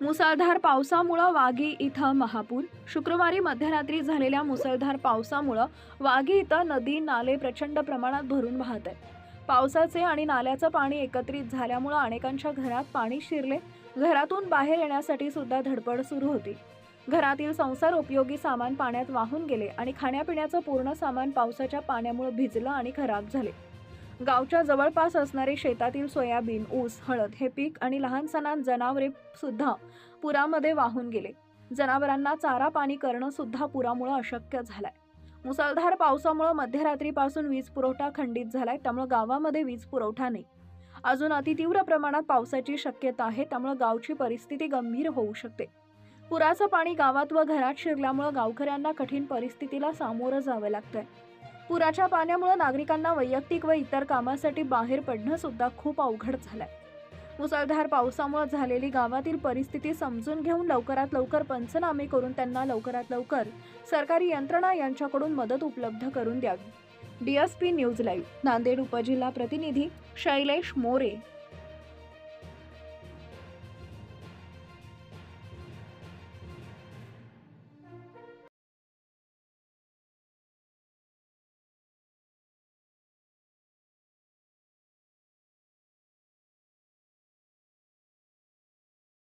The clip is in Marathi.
मुसळधार पावसामुळं वागी इथं महापूर. शुक्रवारी मध्यरात्री झालेल्या मुसळधार पावसामुळं वागी इथं नदी नाले प्रचंड प्रमाणात भरून वाहत आहेत. पावसाचे आणि नाल्याचं पाणी एकत्रित झाल्यामुळं अनेकांच्या घरात पाणी शिरले. घरातून बाहेर येण्यासाठी सुद्धा धडपड सुरू होती. घरातील संसार उपयोगी सामान पाण्यात वाहून गेले आणि खाण्यापिण्याचं पूर्ण सामान पावसाच्या पाण्यामुळे भिजलं आणि खराब झाले. गावच्या जवळपास असणारे शेतातील सोयाबीन ऊस हळद हे पीक आणि लहान सणात जनावरे सुद्धा पुरामध्ये वाहून गेले. जनावरांना चारा पाणी करणं सुद्धा पुरामुळे अशक्य झालंय. मुसळधार पावसामुळे मध्यरात्रीपासून वीज पुरवठा खंडित झालाय त्यामुळे गावामध्ये वीज पुरवठा नाही. अजून अतितीव्र प्रमाणात पावसाची शक्यता आहे त्यामुळे गावची परिस्थिती गंभीर होऊ शकते. पुराचं पाणी गावात व घरात शिरल्यामुळे गावकऱ्यांना कठीण परिस्थितीला सामोरं जावं लागतंय. पुराच्या पाण्यामुळे नागरिकांना वैयक्तिक व इतर कामासाठी बाहेर पडणं सुद्धा खूप अवघड झालंय. मुसळधार पावसामुळे झालेली गावातील परिस्थिती समजून घेऊन लवकरात लवकर पंचनामे करून त्यांना लवकरात लवकर सरकारी यंत्रणा यांच्याकडून मदत उपलब्ध करून द्यावी. डीएसपी न्यूज लाईव्ह नांदेड उपजिल्हा प्रतिनिधी शैलेश मोरे.